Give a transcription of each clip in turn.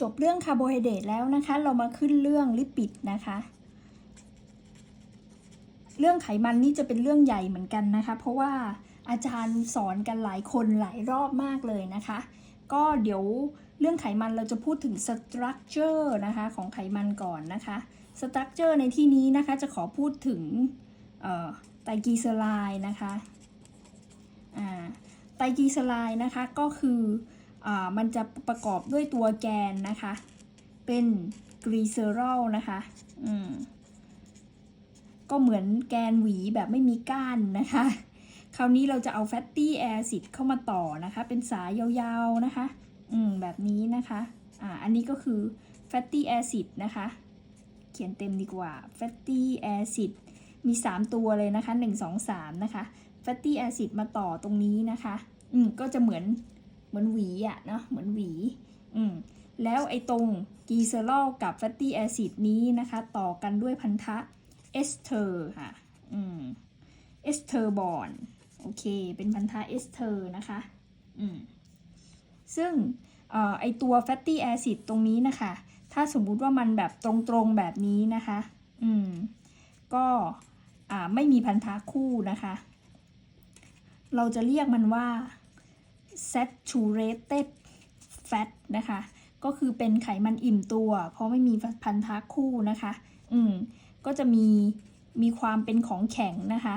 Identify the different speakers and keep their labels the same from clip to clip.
Speaker 1: จบเรื่องคาร์โบไฮเดรตแล้วนะคะ เรามาขึ้นเรื่องลิปิดนะคะ เรื่องไขมันนี่จะเป็นเรื่องใหญ่เหมือนกันนะคะ เพราะว่าอาจารย์สอนกันหลายคนหลายรอบมากเลยนะคะ ก็เดี๋ยวเรื่องไขมันเราจะพูดถึงสตรัคเจอร์นะคะของไขมันก่อนนะคะสตรัคเจอร์ในที่นี้นะคะจะขอพูดถึงไตรกลีเซอไรด์นะคะไตรกลีเซอไรด์นะคะก็คือ มันจะประกอบด้วยตัวแกนนะคะ เป็นกลีเซอรอลนะคะอืมก็เหมือนแกนหวีแบบไม่มีก้านนะคะ คราวนี้เราจะเอาแฟตตี้แอซิดเข้ามาต่อนะคะ เป็นสายยาวๆนะคะ อืม แบบนี้นะคะ อ่า อันนี้ก็คือแฟตตี้แอซิดนะคะ เขียนเต็มดีกว่าแฟตตี้แอซิดมี 3 ตัวเลยนะคะ 1 2 3 นะคะแฟตตี้แอซิดมาต่อตรงนี้นะคะ อืม ก็จะเหมือน เหมือนหวีอะเนาะเหมือนหวีอืมแล้วไอ้ตรงกีเซอรอลกับแฟตตี้แอซิดนี้นะคะ ต่อกันด้วยพันธะเอสเทอร์ค่ะอืมเอสเทอร์บอนโอเค เป็นพันธะเอสเทอร์นะคะอืมซึ่งออไอตัวแฟตตี้แอซิดตรงนี้นะคะ ถ้าสมมุติว่ามันแบบตรงๆแบบนี้นะคะ อืม ก็อ่าไม่มีพันธะคู่นะคะ เราจะเรียกมันว่า saturated fat นะคะ ก็คือเป็นไขมันอิ่มตัว เพราะไม่มีพันธะคู่นะคะ อืม ก็จะมีมีความเป็นของแข็งนะคะ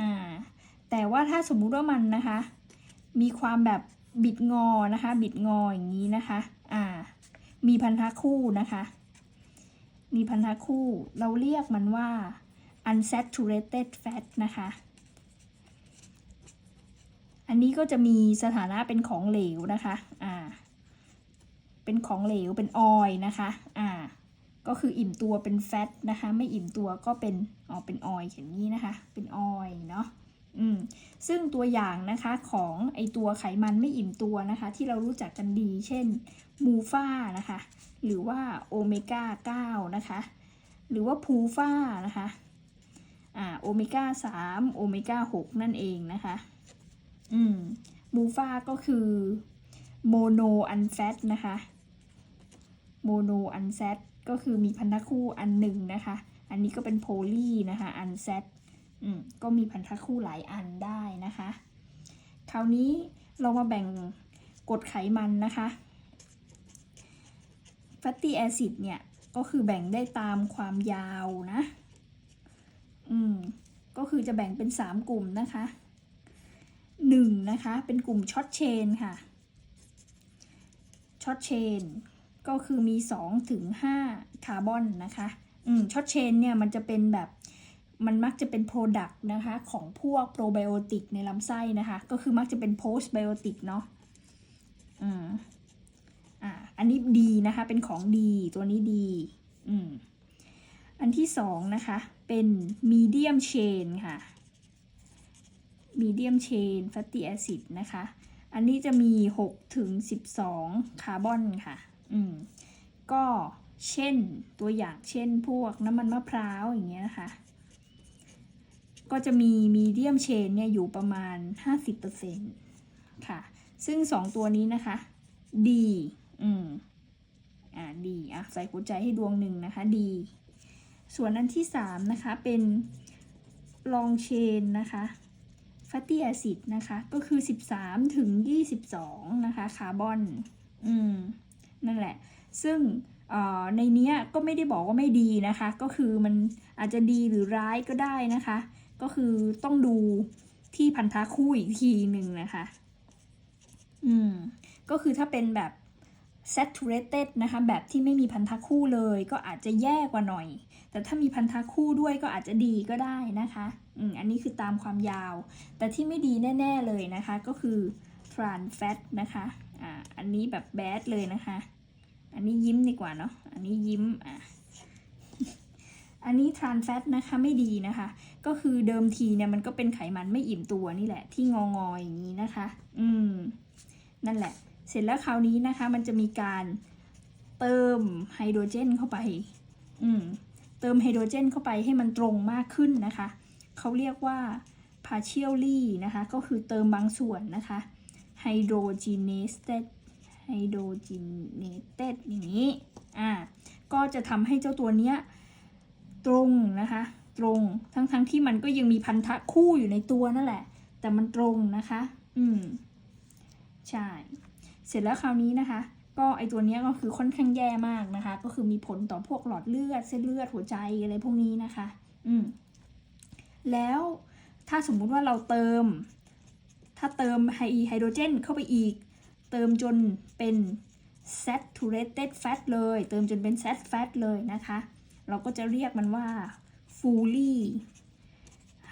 Speaker 1: อ่า แต่ว่าถ้าสมมุติว่ามันนะคะ มีความแบบบิดงอนะคะ บิดงออย่างนี้นะคะ อ่า มีพันธะคู่นะคะ มีพันธะคู่ เราเรียกมันว่า unsaturated fat นะคะ อันนี้ก็จะมีสถานะเป็นของเหลวนะคะ อ่า เป็นของเหลว เป็นออยนะคะ อ่า ก็คืออิ่มตัวเป็นแฟตนะคะ ไม่อิ่มตัวก็เป็น อ๋อ เป็นออยอย่างนี้นะคะ เป็นออยเนาะ อืม ซึ่งตัวอย่างนะคะของไอตัวไขมันไม่อิ่มตัวนะคะ ที่เรารู้จักกันดี เช่น มูฟ่านะคะ หรือว่าโอเมก้า 9 นะคะ หรือว่าพูฟ่านะคะ อ่า โอเมก้า 3 โอเมก้า 6 นั่นเองนะคะ อืมมูฟ่าก็คือโมโนอันแฟตนะคะโมโนอันแซตก็คือมีพันธะคู่อันหนึ่งนะคะ อันนี้ก็เป็นโพลีนะคะอันเซตอืมก็มีพันธะคู่หลายอันได้นะคะ คราวนี้เรามาแบ่งกรดไขมันนะคะแฟตตี้แอซิดเนี่ยก็คือแบ่งได้ตามความยาวนะ อืม ก็คือจะแบ่งเป็น 3 กลุ่มนะคะ 1 นะคะ เป็นกลุ่มช็อตเชนค่ะช็อตเชนก็คือมี 2 ถึง 5 คาร์บอนนะคะอืมช็อตเชนเนี่ยมันจะเป็นแบบมันมักจะเป็นโปรดักต์นะคะ ของพวกโปรไบโอติกในลำไส้นะคะ ก็คือมักจะเป็นโพสต์ไบโอติกเนาะอืมอ่าอันนี้ดีนะคะ เป็นของดีตัวนี้ดีอืมอันที่สองนะคะ เป็นมีเดียมเชนค่ะ มีเดียมเชนแฟตตี้แอซิดนะคะ อันนี้จะมี 6 ถึง 12 คาร์บอนค่ะ อืม ก็เช่นตัวอย่างเช่นพวกน้ำมันมะพร้าวอย่างเงี้ยนะคะ ก็จะมีมีเดียมเชนเนี่ยอยู่ประมาณ 50%ค่ะ ซึ่ง 2 ตัวนี้นะคะดีอืม อ่าดีอะใส่หัวใจให้ดวงหนึ่งนะคะดีส่วนอันที่ 3 นะคะ เป็นลองเชนนะคะ ฟตตี้แอซิดนะคะ ก็คือ 13 ถึง 22 นะคะ คาร์บอน อืม นั่นแหละ ซึ่งในเนี้ยก็ไม่ได้บอกว่าไม่ดีนะคะ ก็คือมันอาจจะดีหรือร้ายก็ได้นะคะ ก็คือต้องดูที่พันธะคู่อีกทีหนึ่งนะคะ อืม ก็คือถ้าเป็นแบบ saturated นะคะแบบที่ไม่มีพันธะคู่เลยก็อาจจะแย่กว่าหน่อย แต่ถ้ามีพันธะคู่ด้วยก็อาจจะดีก็ได้นะคะอืมอันนี้คือตามความยาว แต่ที่ไม่ดีแน่ ๆเลยนะคะ ก็คือ trans fat นะคะอ่าอันนี้แบบ bad เลยนะคะ อันนี้ยิ้มดีกว่าเนาะอันนี้ยิ้มอะอันนี้ trans fat นะคะไม่ดีนะคะ ก็คือเดิมทีเนี่ยมันก็เป็นไขมันไม่อิ่มตัวนี่แหละที่งองออย่างนี้นะคะ อืมนั่นแหละ เสร็จแล้วคราวนี้นะคะ มันจะมีการเติมไฮโดรเจนเข้าไป อืม เติมไฮโดรเจนเข้าไปให้มันตรงมากขึ้นนะคะ เขาเรียกว่า partially นะคะ ก็คือเติมบางส่วนนะคะ hydrogenated ไฮโดรเจนเนเต็ดอย่างนี้ อ่า ก็จะทำให้เจ้าตัวเนี้ยตรงนะคะ ตรง ทั้งๆทที่มันก็ยังมีพันธะคู่อยู่ในตัวนั่นแหละ แต่มันตรงนะคะ อืม ใช่ เสร็จแล้วคราวนี้นะคะ ก็ไอตัวนี้ก็คือค่อนข้างแย่มากนะคะ ก็คือมีผลต่อพวกหลอดเลือดเส้นเลือดหัวใจอะไรพวกนี้นะคะ อืมแล้วถ้าสมมุติว่าเราเติม ถ้าเติมไฮไฮโดรเจนเข้าไปอีก เติมจนเป็น saturated fat เลย เติมจนเป็น sat fat เลยนะคะ เราก็จะเรียกมันว่า fully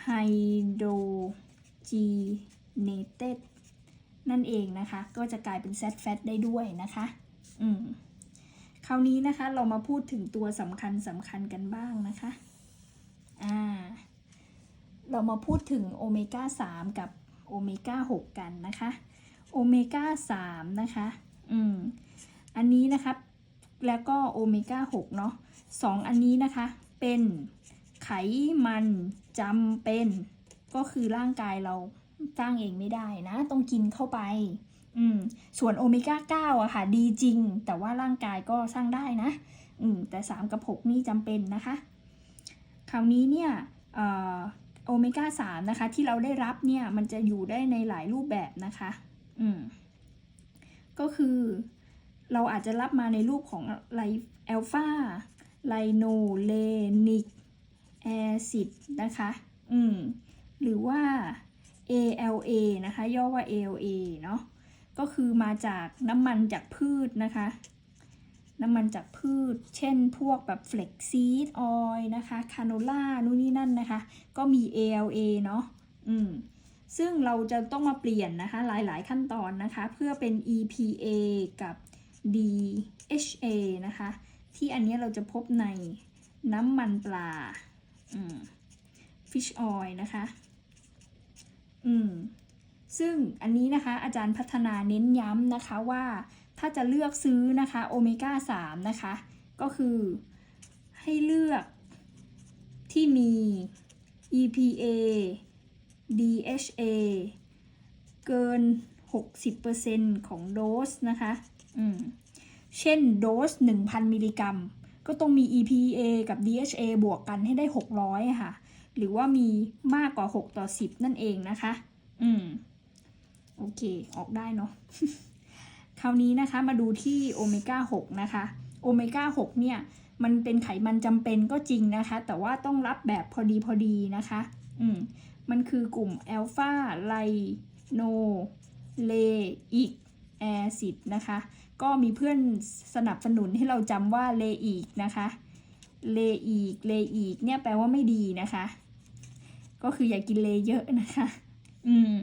Speaker 1: hydrogenated นั่นเองนะคะ ก็จะกลายเป็น sat fat ได้ด้วยนะคะ อืมคราวนี้นะคะเรามาพูดถึงตัวสำคัญสำคัญกันบ้างนะคะ อ่า เรามาพูดถึงโอเมก้า3กับโอเมก้า6กันนะคะ โอเมก้า3นะคะ อืม อันนี้นะคะ แล้วก็โอเมก้า6เนาะสองอันนี้นะคะ เป็นไขมันจำเป็น ก็คือร่างกายเรา สร้างเองไม่ได้นะ ต้องกินเข้าไป อืม ส่วนโอเมก้า 9อะค่ะ ดีจริง แต่ว่าร่างกายก็สร้างได้นะ อืม แต่ 3 กับ 6 นี่จำเป็นนะคะ คราวนี้เนี่ยโอเมก้า 3 นะคะ ที่เราได้รับเนี่ย มันจะอยู่ได้ในหลายรูปแบบนะคะ อืม ก็คือเราอาจจะรับมาในรูปของไลแอลฟาไลโนเลนิกแอซิดนะคะ อืม หรือว่า ALA นะคะ ย่อว่า ALA เนาะก็คือมาจากน้ำมันจากพืชนะคะ น้ำมันจากพืช เช่นพวกแบบเฟล็กซีดออยนะคะคาโนล่านู่นนี่นั่นนะคะ ก็มี ALA เนาะอืมซึ่งเราจะต้องมาเปลี่ยนนะคะ หลายๆขั้นตอนนะคะ เพื่อเป็น EPA กับ DHA นะคะ ที่อันนี้เราจะพบในน้ำมันปลา fish oil นะคะ อืมซึ่งอันนี้นะคะอาจารย์พัฒนาเน้นย้ำนะคะว่าถ้าจะเลือกซื้อนะคะโอเมก้า3นะคะ ก็คือให้เลือกที่มี EPA DHA เกิน 60%ของโดสนะคะอืมเช่นโดส 1,000 มิลลิกรัม ก็ต้องมี EPA กับ DHA บวกกันให้ได้ 600อะค่ะ หรือว่ามีมากกว่า 6 ต่อ 10 นั่นเองนะคะ อืม โอเค ออกได้เนาะ คราวนี้นะคะมาดูที่โอเมก้า 6 นะคะ โอเมก้า 6 เนี่ย มันเป็นไขมันจำเป็นก็จริงนะคะ แต่ว่าต้องรับแบบพอดีพอดีนะคะ อืม มันคือกลุ่มแอลฟาไลโนเลอิกแอซิดนะคะ ก็มีเพื่อนสนับสนุนให้เราจำว่าเลอีกนะคะ เลอีกเลอีกเนี่ยแปลว่าไม่ดีนะคะ ก็คืออย่ากกินเลเยอะนะคะ อืม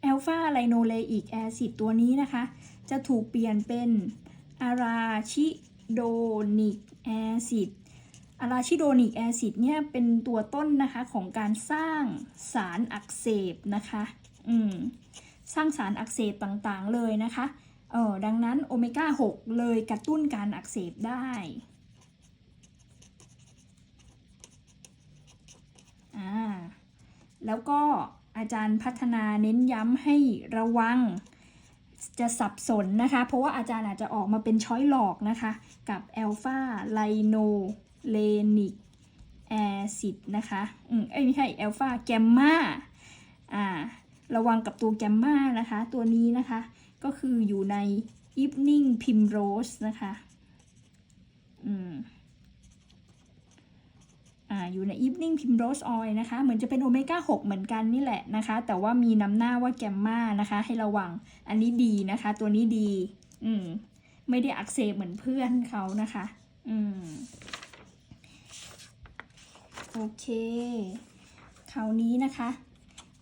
Speaker 1: แอลฟาไลโนเลอิกแอซิดตัวนี้นะคะ จะถูกเปลี่ยนเป็นอาราชิโดนิกแอซิดอาราชิโดนิกแอซิดเนี่ยเป็นตัวต้นนะคะของการสร้างสารอักเสบนะคะ อืม สร้างสารอักเสบต่างๆเลยนะคะ เออดังนั้นโอเมก้า 6 เลยกระตุ้นการอักเสบได้ อ่าแล้วก็อาจารย์พัฒนาเน้นย้ำให้ระวังจะสับสนนะคะ เพราะว่าอาจารย์อาจจะออกมาเป็นช้อยหลอกนะคะ กับแอลฟาไลโนเลนิกแอซิดนะคะ อืม เอ้ยไม่ใช่แอลฟาแกมมาอ่า ระวังกับตัวแกมมานะคะ ตัวนี้นะคะ ก็คืออยู่ใน evening primrose นะคะ อืม อยู่ใน evening primrose oil นะคะ เหมือนจะเป็นโอเมก้า 6 เหมือนกันนี่แหละนะคะ แต่ว่ามีนำหน้าว่าแกมมานะคะ ให้ระวัง อันนี้ดีนะคะ ตัวนี้ดี อืม ไม่ได้อักเสบเหมือนเพื่อนเขานะคะ อืม โอเค คราวนี้นะคะ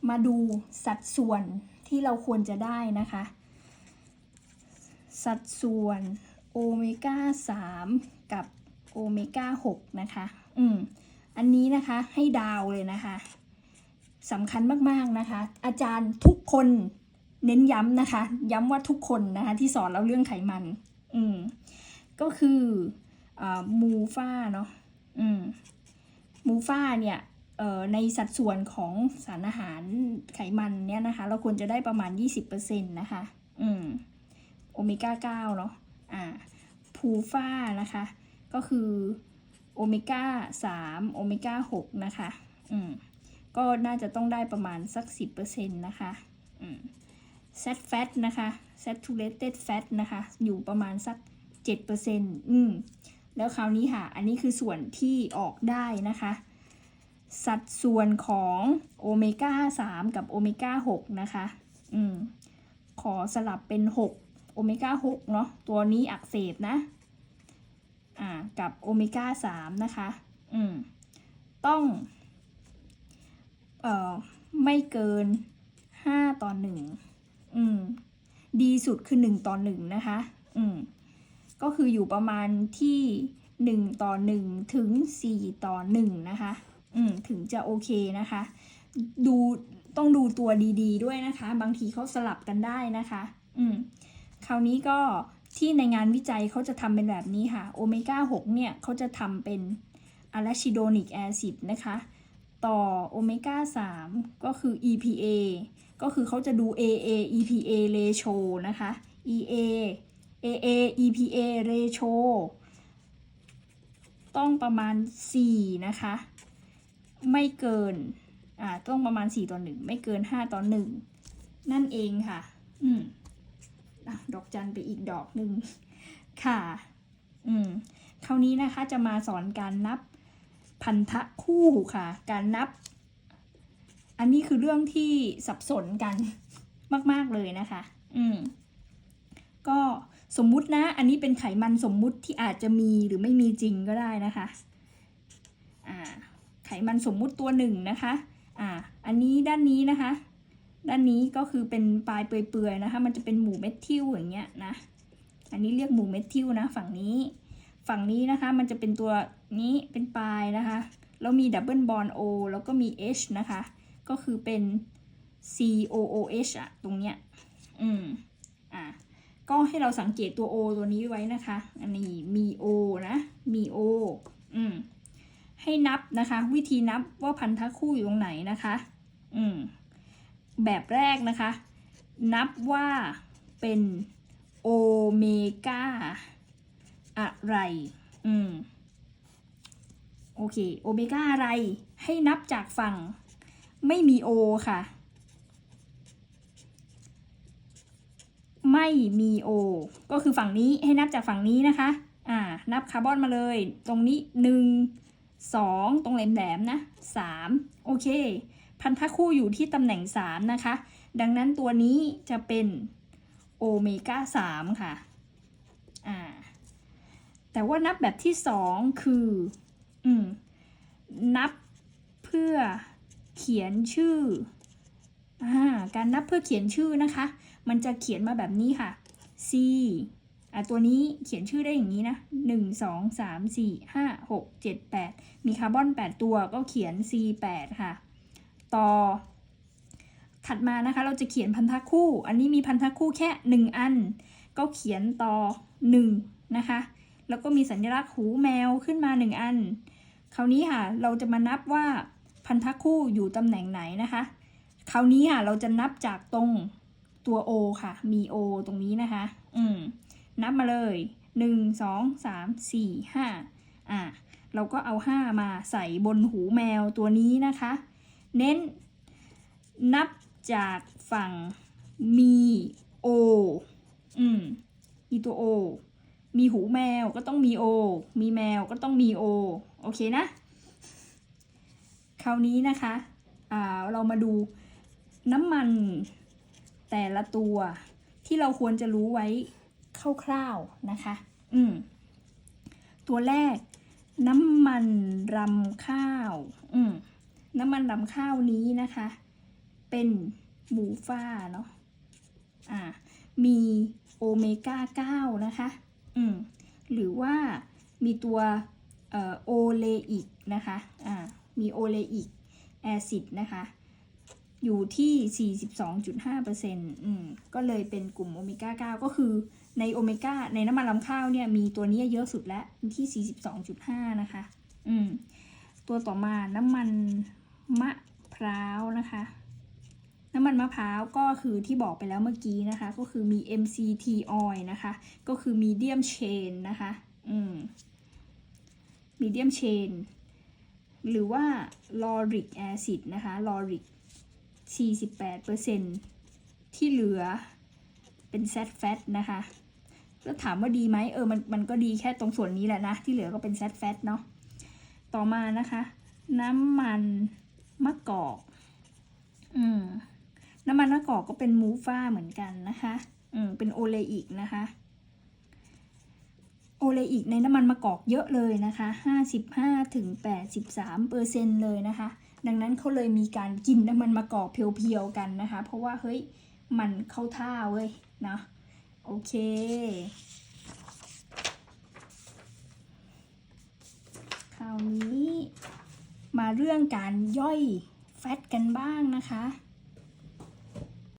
Speaker 1: มาดูสัดส่วนที่เราควรจะได้นะคะ สัดส่วนโอเมก้า 3 กับโอเมก้า 6 นะคะ อืม อันนี้นะคะให้ดาวเลยนะคะสำคัญมากๆนะคะ อาจารย์ทุกคนเน้นย้ำนะคะ ย้ำว่าทุกคนนะคะ ที่สอนเราเรื่องไขมัน อืมก็คืออามูฟ่าเนาะอืมมูฟ่าเนี่ยเอ่อในสัดส่วนของสารอาหารไขมันเนี่ยนะคะ เราควรจะได้ประมาณ 20%นะคะ อืมโอโอเมก้า 9 เนาะอ่าพูฟ้านะคะ ก็คือ โอเมก้า3โอเมก้า6นะคะ อืม ก็น่าจะต้องได้ประมาณสัก10%นะคะ อืม sat fat นะคะ saturated fat นะคะ อยู่ประมาณสัก7%อืม แล้วคราวนี้ค่ะ อันนี้คือส่วนที่ออกได้นะคะ สัดส่วนของโอเมก้า3กับโอเมก้า6นะคะ อืม ขอสลับเป็น6โอเมก้า6เนาะ ตัวนี้อักเสบนะ อ่ากับโอเมก้า3นะคะ อืม ต้อง เอ่อ ไม่เกิน5ต่อ1อืม ดีสุดคือ1ต่อ1นะคะ อืม ก็คืออยู่ประมาณที่1ต่อ1ถึง4ต่อ1นะคะ อืม ถึงจะโอเคนะคะ ดูต้องดูตัวดี ๆ ด้วยนะคะ บางทีเขาสลับกันได้นะคะ อืม คราวนี้ก็ ที่ในงานวิจัยเขาจะทำเป็นแบบนี้ค่ะ โอเมก้า 6 เนี่ยเขาจะทำเป็นอะลาชิโดนิกแอซิดนะคะ ต่อโอเมก้า 3 ก็คือ EPA ก็คือเขาจะดู AA EPA ratio นะคะ EA AA EPA ratio ต้องประมาณ 4 นะคะ ไม่เกิน อ่า ต้องประมาณ 4 ต่อ 1 ไม่เกิน 5 ต่อ 1 นั่นเองค่ะ อืม ดอกจันไปอีกดอกหนึ่งค่ะ อืมคราวนี้นะคะจะมาสอนการนับพันธะคู่ค่ะ การนับ อันนี้คือเรื่องที่สับสนกันมาก ๆ เลยนะคะ อืม ก็สมมุตินะ อันนี้เป็นไขมันสมมุติที่อาจจะมีหรือไม่มีจริงก็ได้นะคะ อ่า ไขมันสมมุติตัวหนึ่งนะคะ อ่า อันนี้ด้านนี้นะคะ ด้านนี้ก็คือเป็นปลายเปื่อยๆนะคะ มันจะเป็นหมู่เม็ดทิลอย่างเงี้ยนะ อันนี้เรียกหมู่เม็ดทิลนะ ฝั่งนี้ ฝั่งนี้นะคะ มันจะเป็นตัวนี้เป็นปลายนะคะ แล้วมีดับเบิลบอลโอแล้วก็มี H นะคะ ก็คือเป็น COOH อะตรงเนี้ย อืม อ่าก็ให้เราสังเกตตัว O ตัวนี้ไว้นะคะ อันนี้มี O นะ มี O อืม ให้นับนะคะ วิธีนับว่าพันธะคู่อยู่ตรงไหนนะคะ อืม แบบแรกนะคะ นับว่าเป็นโอเมก้าอะไร อืม โอเค โอเมก้าอะไร ให้นับจากฝั่ง ไม่มีโอค่ะ ไม่มีโอ ก็คือฝั่งนี้ให้นับจากฝั่งนี้นะคะ อ่า นับคาร์บอนมาเลย ตรงนี้หนึ่ง สอง ตรงแหลมๆนะสาม โอเค พันธะคู่อยู่ที่ตำแหน่ง 3 นะคะ ดังนั้นตัวนี้จะเป็นโอเมก้า3ค่ะอ่าแต่ว่านับแบบที่ 2 คืออืมนับเพื่อเขียนชื่ออ่าการนับเพื่อเขียนชื่อนะคะ มันจะเขียนมาแบบนี้ค่ะ C อะตัวนี้เขียนชื่อได้อย่างนี้นะ 1 2 3 4 5 6 7 8 มีคาร์บอน 8 ตัวก็เขียน C 8 ค่ะ ต่อ ถัดมานะคะเราจะเขียนพันธะคู่ อันนี้มีพันธะคู่แค่ 1 อัน ก็เขียนต่อ1นะคะแล้วก็มีสัญลักษณ์หูแมวขึ้นมา 1 อัน คราวนี้ค่ะเราจะมานับว่าพันธะคู่อยู่ตำแหน่งไหนนะคะ คราวนี้ค่ะเราจะนับจากตรงตัว O ค่ะ มี O ตรงนี้นะคะ อืม นับมาเลย 1 2 3 4 5อะ เราก็เอา 5 มาใส่บนหูแมวตัวนี้นะคะ เน้น นับจากฝั่งมี O อืม มีตัว O มีหูแมวก็ต้องมี O มีแมวก็ต้องมี O โอเคนะ คราวนี้นะคะอ่าเรามาดูน้ำมันแต่ละตัวที่เราควรจะรู้ไว้คร่าวๆนะคะ อืม ตัวแรกน้ำมันรำข้าว อืม น้ำมันรำข้าวนี้นะคะ เป็นหมูฟ้าเนาะอ่ามีโอเมก้า 9 นะคะ อืม หรือว่ามีตัวเอ่อโอเลอิกนะคะ อ่า มีโอเลอิกแอซิดนะคะ อยู่ที่ 42.5%อืม ก็เลยเป็นกลุ่มโอเมก้า 9 ก็คือในโอเมก้าในน้ำมันลำข้าวเนี่ย มีตัวนี้เยอะสุดแล้วที่ 42.5 นะคะ อืม ตัวต่อมาน้ำมันมะพร้าวนะคะ น้ำมันมะพร้าวก็คือที่บอกไปแล้วเมื่อกี้นะคะ ก็คือมี MCT oil นะคะ ก็คือ medium chain นะคะ อืม medium chain หรือว่า lauric acid นะคะ lauric 48%ที่เหลือเป็น sat fat นะคะแล้วถามว่าดีไหมเออมันมันก็ดีแค่ตรงส่วนนี้แหละนะ ที่เหลือก็เป็น sat fat เนาะ ต่อมานะคะ น้ำมันมะกอก อืม น้ำมันมะกอกก็เป็นมูฟ่าเหมือนกันนะคะ อืม เป็นโอเลอิกนะคะ โอเลอิกในน้ำมันมะกอกเยอะเลยนะคะ55ถึง83เปอร์เซ็นเลยนะคะ ดังนั้นเขาเลยมีการกินน้ำมันมะกอกเพียวๆกันนะคะ เพราะว่าเฮ้ย มันเข้าท่าเว้ยเนาะโอเค คราว นี้มาเรื่องการย่อยแฟตกันบ้างนะคะ